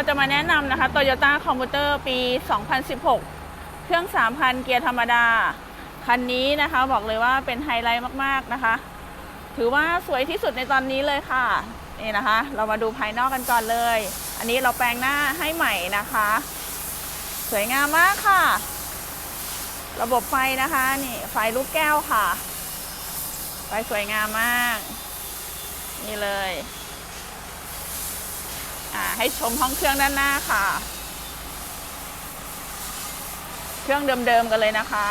เราจะมาแนะนำนะคะ Toyota Commuter ปี 2016 เครื่อง 3,000 เกียร์ธรรมดา คันนี้นะคะบอกเลยว่าเป็นไฮไลท์มากๆนะคะ ถือว่าสวยที่สุดในตอนนี้เลยค่ะ นี่นะคะ เรามาดูภายนอกกันก่อนเลย อันนี้เราแปลงหน้าให้ใหม่นะคะ สวยงามมากค่ะ ระบบไฟนะคะนี่ไฟลูกแก้วค่ะ ไฟสวยงามมาก นี่เลย อ่าให้ชมห้องเครื่องด้านหน้าค่ะ เครื่องเดิมๆกันเลยนะคะ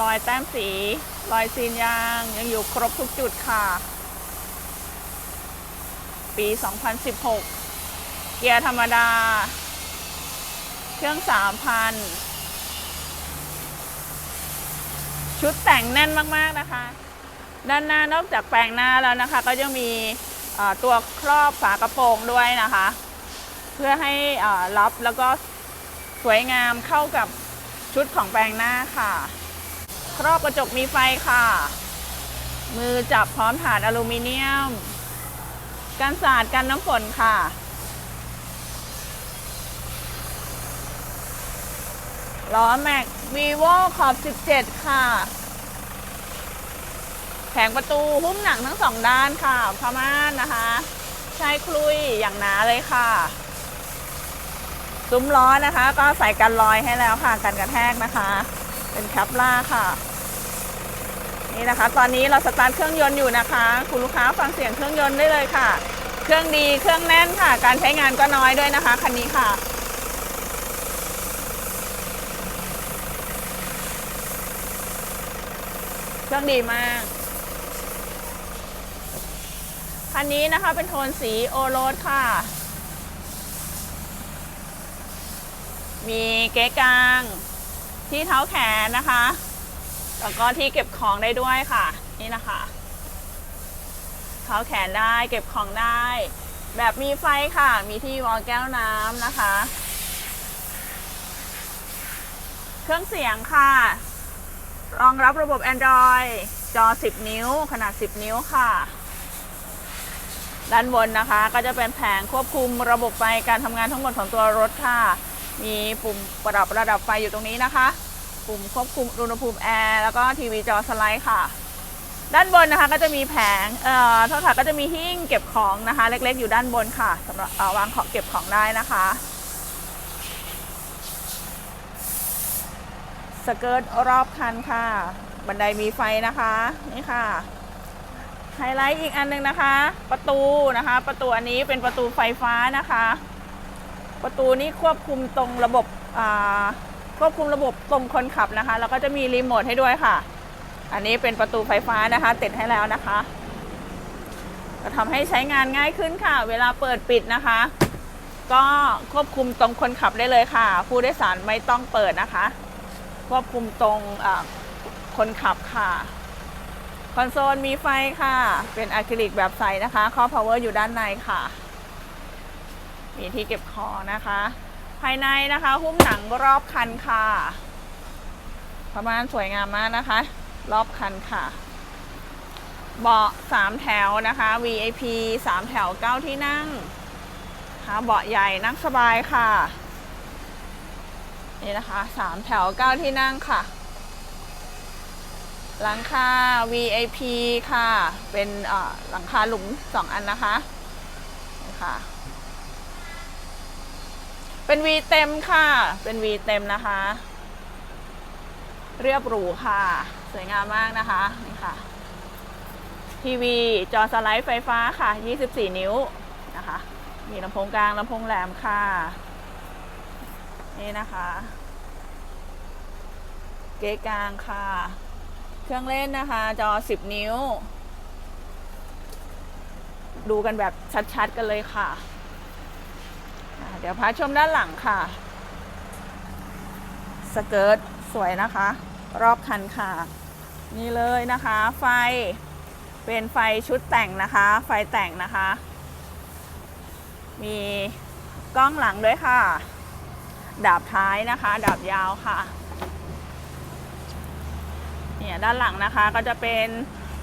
รอยแต้มสี รอยซีนยางยังอยู่ครบทุกจุดค่ะ ปี 2016 เกียร์ธรรมดา เครื่อง 3,000 ชุดแต่งแน่นมาก ๆ นะคะ ด้านหน้านอกจากแปลงหน้าแล้วนะคะ ก็ยังมีตัวครอบฝากระโปรงด้วยนะคะ เพื่อให้เอ่อบแล้วก็สวยงามเข้ากับชุดของแปลงหน้าค่ะ ครอบกระจกมีไฟค่ะ มือจับพร้อมฐานอลูมิเนียมกันสาดกันน้ำฝนค่ะ ล้อแม็กวีโวขอบ 17 ค่ะ แผงประตูหุ้มหนังทั้งสองด้านค่ะพม่านนะคะ ใช้คลุยอย่างหนาเลยค่ะซุ้มล้อนะคะ ก็ใส่กันรอยให้แล้วค่ะกันกระแทกนะคะ เป็นแคปล่าค่ะ นี่นะคะ ตอนนี้เราสตาร์ทเครื่องยนต์อยู่นะคะ คุณลูกค้าฟังเสียงเครื่องยนต์ได้เลยค่ะ เครื่องดีเครื่องแน่นค่ะ การใช้งานก็น้อยด้วยนะคะคันนี้ค่ะเครื่องดีมาก คันนี้นะคะเป็นโทนสีโอโรสค่ะ มีเก๊กลาง ที่เท้าแขนนะคะ แล้วก็ที่เก็บของได้ด้วยค่ะ นี่นะคะ เท้าแขนได้เก็บของได้ แบบมีไฟค่ะ มีที่วอลแก้วน้ำนะคะ เครื่องเสียงค่ะ รองรับระบบ Android จอ 10 นิ้ว ขนาด 10 นิ้วค่ะ ด้านบนนะคะ ก็จะเป็นแผงควบคุมระบบไฟการทำงานทั้งหมดของตัวรถค่ะ มีปุ่มประดับระดับไฟอยู่ตรงนี้นะคะ ปุ่มควบคุมอุณหภูมิแอร์แล้วก็ทีวีจอสไลด์ค่ะ ด้านบนนะคะก็จะมีแผงเอ่อโทษค่ะก็จะมีหิ้งเก็บของนะคะ เล็กๆ อยู่ด้านบนค่ะสำหรับวางของเก็บของได้นะคะสเกิร์ตรอบคันค่ะ บันไดมีไฟนะคะ นี่ค่ะ ไฮไลท์อีกอันหนึงนะคะ ประตูนะคะ ประตูอันนี้เป็นประตูไฟฟ้านะคะ ประตูนี้ควบคุมตรงระบบควบคุมระบบตรงคนขับนะคะ แล้วก็จะมีรีโมทให้ด้วยค่ะ อันนี้เป็นประตูไฟฟ้านะคะติดให้แล้วนะคะก็ทำให้ใช้งานง่ายขึ้นค่ะ เวลาเปิดปิดนะคะ ก็ควบคุมตรงคนขับได้เลยค่ะ ผู้โดยสารไม่ต้องเปิดนะคะ ควบคุมตรงคนขับค่ะ คอนโซลมีไฟค่ะ เป็นอะคริลิกแบบใสนะคะข้อ power อยู่ด้านในค่ะ มีที่เก็บของนะคะ ภายในนะคะหุ้มหนังรอบคันค่ะ ประมาณสวยงามมากนะคะ รอบคันค่ะ เบาะสามแถวนะคะ VIP สามแถวเก้าที่นั่งค่ะเบาะใหญ่นั่งสบายค่ะ นี่นะคะสามแถวเก้าที่นั่งค่ะ หลังคา VIP ค่ะ เป็นหลังคาหลุมสองอันนะคะนี่ค่ะ เป็น V เต็มค่ะ เป็น V เต็มนะคะ เรียบหรูค่ะ สวยงามมากนะคะนี่ค่ะ ทีวีจอสไลด์ไฟฟ้าค่ะ 24 นิ้วนะคะ มีลำโพงกลางลำโพงแหลมค่ะ นี่นะคะ เก๊กลางค่ะ เครื่องเล่นนะคะ จอ 10 นิ้ว ดูกันแบบชัดๆ กันเลยค่ะ เดี๋ยวพาชมด้านหลังค่ะ สเกิร์ตสวยนะคะ รอบคันค่ะ นี่เลยนะคะ ไฟเป็นไฟชุดแต่งนะคะ ไฟแต่งนะคะ มีกล้องหลังด้วยค่ะ ดาบท้ายนะคะ ดาบยาวค่ะ เนี่ยด้านหลังนะคะก็จะเป็น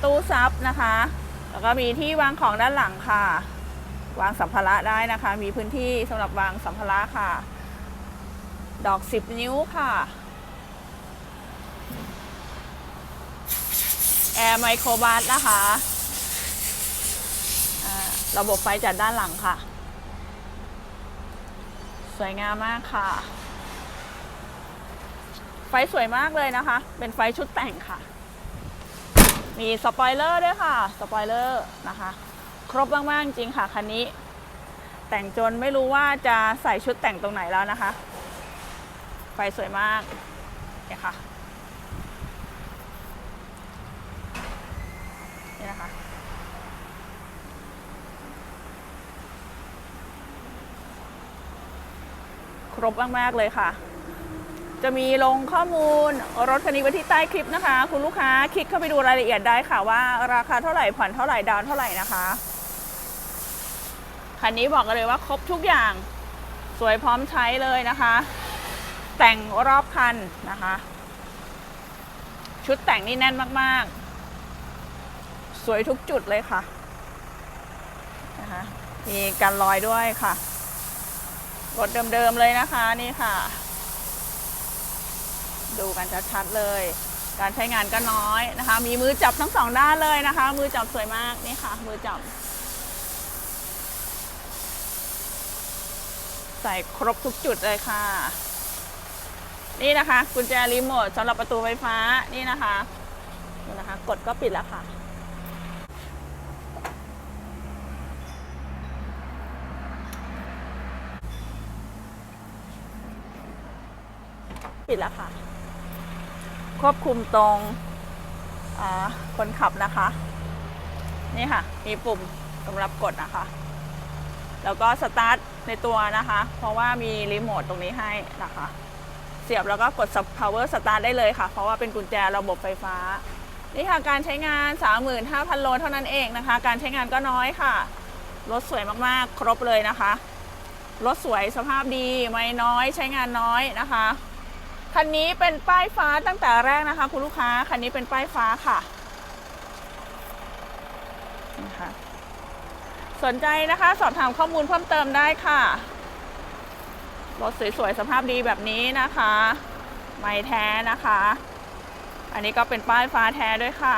ตู้ซับนะคะ แล้วก็มีที่วางของด้านหลังค่ะ วางสัมภาระได้นะคะ มีพื้นที่สำหรับวางสัมภาระค่ะ ดอก 10 นิ้วค่ะแอร์ไมโครบัสนะคะระบบไฟจากด้านหลังค่ะ สวยงามมากค่ะ ฟสวยมากเลยนะคะ เป็นไฟชุดแต่งค่ะ มีสปอยเลอร์ด้วยค่ะ สปอยเลอร์นะคะ ครบมากๆจริงค่ะคันนี้ แต่งจนไม่รู้ว่าจะใส่ชุดแต่งตรงไหนแล้วนะคะ ไฟสวยมากเนี่ยค่ะนี่นะคะครบมาก ๆ เลยค่ะ จะมีลงข้อมูลรถคันนี้ไว้ที่ใต้คลิปนะคะ คุณลูกค้าคลิกเข้าไปดูรายละเอียดได้ค่ะว่า ราคาเท่าไหร่ผ่อนเท่าไหร่ดาวน์เท่าไหร่นะคะคันนี้บอกกันเลยว่าครบทุกอย่างสวยพร้อมใช้เลยนะคะ แต่งรอบคันนะคะ ชุดแต่งนี่แน่นมากๆ สวยทุกจุดเลยค่ะนะคะมีกันรอยด้วยค่ะรถเดิมๆเลยนะคะนี่ค่ะ ดูกันชัดๆเลย การใช้งานก็น้อยนะคะ มีมือจับทั้งสองด้านเลยนะคะ มือจับสวยมากนี่ค่ะ มือจับ ใส่ครบทุกจุดเลยค่ะ นี่นะคะ กุญแจรีโมทสำหรับประตูไฟฟ้านี่นะคะนี่นะคะ กดก็ปิดแล้วค่ะปิดแล้วค่ะ ควบคุมตรงคนขับนะคะ นี่ค่ะ มีปุ่มสำหรับกดนะคะ แล้วก็สตาร์ทในตัวนะคะ เพราะว่ามีรีโมทตรงนี้ให้นะคะ เสียบแล้วก็กด power start ได้เลยค่ะ เพราะว่าเป็นกุญแจระบบไฟฟ้า นี่ค่ะ การใช้งาน 35,000 โลเท่านั้นเองนะคะ การใช้งานก็น้อยค่ะ รถสวยมากๆ ครบเลยนะคะ รถสวยสภาพดี ไม่น้อย ใช้งานน้อยนะคะ คันนี้เป็นป้ายฟ้าตั้งแต่แรกนะคะ คุณลูกค้า คันนี้เป็นป้ายฟ้าค่ะนะคะสนใจนะคะ สอบถามข้อมูลเพิ่มเติมได้ค่ะ รถสวยๆสภาพดีแบบนี้นะคะ ไม่แท้นะคะ อันนี้ก็เป็นป้ายฟ้าแท้ด้วยค่ะ